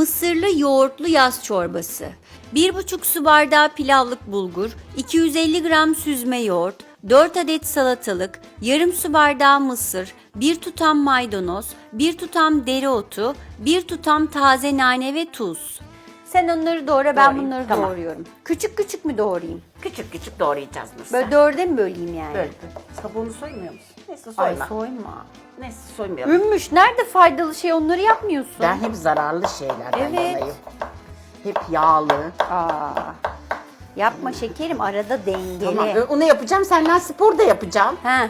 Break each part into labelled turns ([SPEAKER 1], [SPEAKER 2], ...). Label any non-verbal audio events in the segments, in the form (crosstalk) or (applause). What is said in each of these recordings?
[SPEAKER 1] Mısırlı yoğurtlu yaz çorbası. 1,5 su bardağı pilavlık bulgur, 250 gram süzme yoğurt, 4 adet salatalık, yarım su bardağı mısır, 1 tutam maydanoz, 1 tutam dereotu, 1 tutam taze nane ve tuz. Sen onları doğra, ben
[SPEAKER 2] Doğrayayım,
[SPEAKER 1] bunları
[SPEAKER 2] tamam.
[SPEAKER 1] doğruyorum. Küçük küçük mü doğrayayım?
[SPEAKER 2] Küçük küçük doğrayacağız Nursel.
[SPEAKER 1] Böyle dörde mi böleyim yani?
[SPEAKER 2] Böyle. Kabuğunu soymuyor musun? Neyse
[SPEAKER 1] Ay
[SPEAKER 2] soyma.
[SPEAKER 1] soyma.
[SPEAKER 2] Neyse soymayalım.
[SPEAKER 1] Ümmüş nerede faydalı şey onları yapmıyorsun.
[SPEAKER 2] Ben hep zararlı şeylerden
[SPEAKER 1] Evet.
[SPEAKER 2] dolayı. Hep yağlı.
[SPEAKER 1] Aa, yapma şekerim arada dengeli.
[SPEAKER 2] Tamam, onu yapacağım. Senden spor da yapacağım.
[SPEAKER 1] Ha,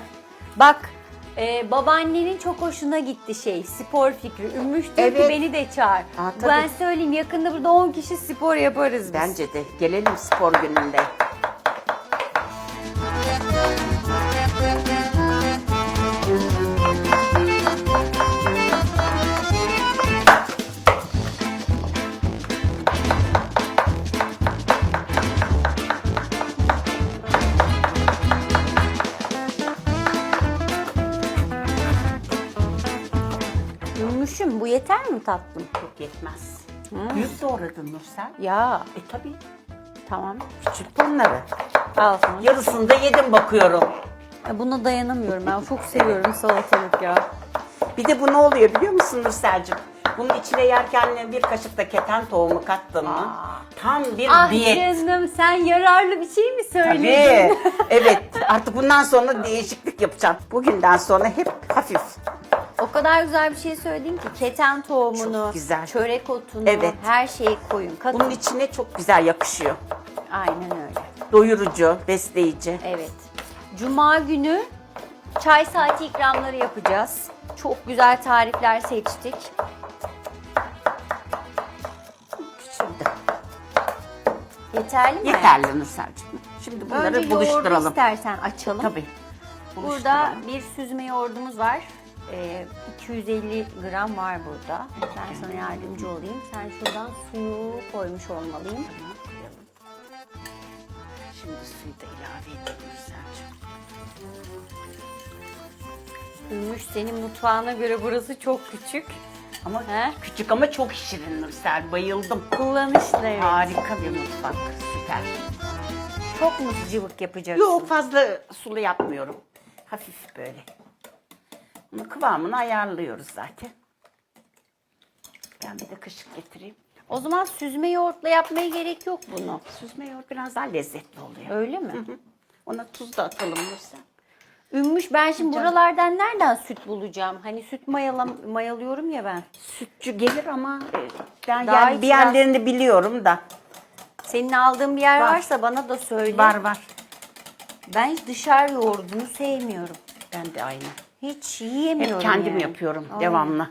[SPEAKER 1] bak e, babaannenin çok hoşuna gitti şey spor fikri. Ümmüş diyor ki
[SPEAKER 2] Evet.
[SPEAKER 1] beni de çağır.
[SPEAKER 2] Aa, tabii.
[SPEAKER 1] ben söyleyeyim yakında burada 10 kişi spor yaparız biz.
[SPEAKER 2] Bence de. Gelelim spor gününde.
[SPEAKER 1] Yeter mi tatlım?
[SPEAKER 2] Çok yetmez. Büyük doğradın Nursel.
[SPEAKER 1] Ya
[SPEAKER 2] E tabii.
[SPEAKER 1] tamam.
[SPEAKER 2] Küçült onları.
[SPEAKER 1] Al sana.
[SPEAKER 2] Yarısını da yedim bakıyorum.
[SPEAKER 1] Ya Buna dayanamıyorum ben çok seviyorum salatalık ya.
[SPEAKER 2] Bir de bu ne oluyor biliyor musun Nursel'cim? Bunun içine yerken bir kaşık da keten tohumu kattın mı? Tam bir
[SPEAKER 1] Ah
[SPEAKER 2] diyet.
[SPEAKER 1] canım sen yararlı bir şey mi söyledin?
[SPEAKER 2] Tabii. (laughs) evet. Artık bundan sonra değişiklik yapacağım. Bugünden sonra hep hafif.
[SPEAKER 1] O kadar güzel bir şey söyledin ki keten tohumunu,
[SPEAKER 2] Çok güzel.
[SPEAKER 1] çörek otunu,
[SPEAKER 2] Evet.
[SPEAKER 1] her şeyi koyun. Katın.
[SPEAKER 2] Bunun içine çok güzel yakışıyor.
[SPEAKER 1] Aynen öyle.
[SPEAKER 2] Doyurucu, besleyici.
[SPEAKER 1] Evet. Cuma günü çay saati ikramları yapacağız. Çok güzel tarifler seçtik.
[SPEAKER 2] Şimdi
[SPEAKER 1] Yeterli mi?
[SPEAKER 2] yeterli Nursel'cim. Şimdi bunları
[SPEAKER 1] Önce yoğurdu
[SPEAKER 2] buluşturalım.
[SPEAKER 1] istersen açalım.
[SPEAKER 2] Tabii.
[SPEAKER 1] Burada
[SPEAKER 2] Buluşturalım.
[SPEAKER 1] bir süzme yoğurdumuz var. Ee, 250 gram var burada. Ben sana yardımcı olayım. Sen şuradan suyu koymuş olmalıyım.
[SPEAKER 2] Tamam, koyalım. Şimdi suyu da ilave edelim Nursel'cim.
[SPEAKER 1] Ümmüş senin mutfağına göre burası çok küçük.
[SPEAKER 2] Ama
[SPEAKER 1] He?
[SPEAKER 2] küçük ama çok şirin Nursel. Bayıldım.
[SPEAKER 1] Kullanışlı evet.
[SPEAKER 2] Harika bir mutfak. Süper.
[SPEAKER 1] Çok mu cıvık yapacaksın?
[SPEAKER 2] Yok fazla sulu yapmıyorum. Hafif böyle. Kıvamını ayarlıyoruz zaten. Ben bir de kaşık getireyim.
[SPEAKER 1] O zaman süzme yoğurtla yapmaya gerek yok bunu.
[SPEAKER 2] Süzme yoğurt biraz daha lezzetli oluyor.
[SPEAKER 1] Öyle mi?
[SPEAKER 2] Ona tuz da atalım Nursel.
[SPEAKER 1] Ümmüş ben şimdi buralardan nereden süt bulacağım? Hani süt mayalam, mayalıyorum ya ben.
[SPEAKER 2] Sütçü gelir ama e, ben
[SPEAKER 1] Daha
[SPEAKER 2] yani bir yerlerini biliyorum da.
[SPEAKER 1] Senin aldığın bir yer
[SPEAKER 2] Var.
[SPEAKER 1] varsa bana da söyle.
[SPEAKER 2] Var var.
[SPEAKER 1] Ben hiç dışarı yoğurdunu sevmiyorum.
[SPEAKER 2] Ben de aynı.
[SPEAKER 1] Hiç yiyemiyorum
[SPEAKER 2] Hep kendim
[SPEAKER 1] yani.
[SPEAKER 2] yapıyorum
[SPEAKER 1] Ay.
[SPEAKER 2] devamlı.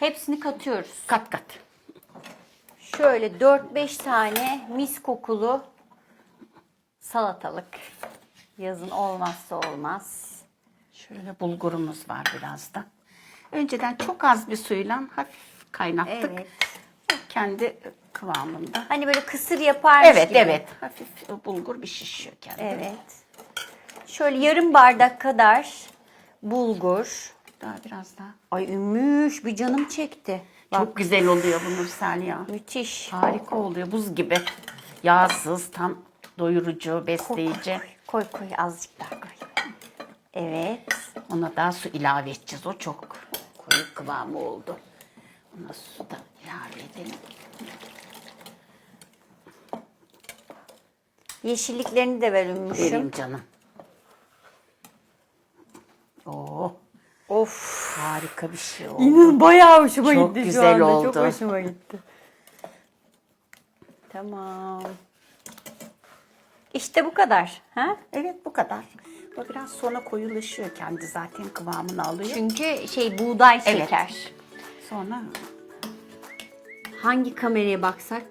[SPEAKER 1] Hepsini katıyoruz.
[SPEAKER 2] Kat kat.
[SPEAKER 1] Şöyle 4-5 tane mis kokulu salatalık. Yazın olmazsa olmaz.
[SPEAKER 2] Şöyle bulgurumuz var biraz da. Önceden çok az bir suyla hafif kaynattık.
[SPEAKER 1] Evet.
[SPEAKER 2] Kendi kıvamında.
[SPEAKER 1] Hani böyle kısır yaparmış
[SPEAKER 2] Evet
[SPEAKER 1] gibi.
[SPEAKER 2] evet. Hafif o bulgur bir şişiyor kendi.
[SPEAKER 1] Evet. Şöyle yarım bardak kadar bulgur.
[SPEAKER 2] Daha biraz daha.
[SPEAKER 1] Ay ümmüş bir canım çekti. Bak
[SPEAKER 2] Çok güzel oluyor bu Nursel ya.
[SPEAKER 1] müthiş.
[SPEAKER 2] Harika oluyor buz gibi. Yağsız, tam doyurucu, besleyici.
[SPEAKER 1] Koy koy azıcık daha koy. Evet.
[SPEAKER 2] Ona daha su ilave edeceğiz. O çok koyu kıvamı oldu. Ona su da ilave edelim.
[SPEAKER 1] Yeşilliklerini de ver ümmüşüm.
[SPEAKER 2] Canım. Harika bir şey oldu.
[SPEAKER 1] İnan bayağı hoşuma
[SPEAKER 2] Çok
[SPEAKER 1] gitti
[SPEAKER 2] güzel
[SPEAKER 1] şu anda.
[SPEAKER 2] oldu.
[SPEAKER 1] Çok hoşuma gitti. (laughs) Tamam. İşte bu kadar. Ha?
[SPEAKER 2] Evet bu kadar. Bu biraz sonra koyulaşıyor kendi zaten kıvamını alıyor.
[SPEAKER 1] Çünkü şey buğday
[SPEAKER 2] Evet.
[SPEAKER 1] şeker.
[SPEAKER 2] Sonra
[SPEAKER 1] Hangi kameraya baksak?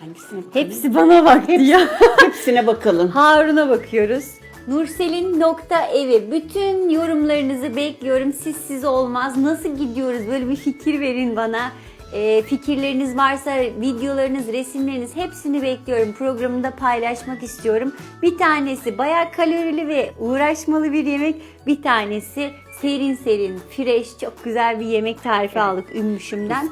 [SPEAKER 2] hangisini
[SPEAKER 1] Hepsi bana baktı ya.
[SPEAKER 2] hepsine bakalım. (laughs)
[SPEAKER 1] Harun'a bakıyoruz. Nursel'in nokta evi. Bütün yorumlarınızı bekliyorum. Siz siz olmaz. Nasıl gidiyoruz? Böyle bir fikir verin bana. Ee, fikirleriniz varsa videolarınız, resimleriniz hepsini bekliyorum. Programında paylaşmak istiyorum. Bir tanesi bayağı kalorili ve uğraşmalı bir yemek. Bir tanesi serin serin, fresh, çok güzel bir yemek tarifi aldık Ümmüşüm'den.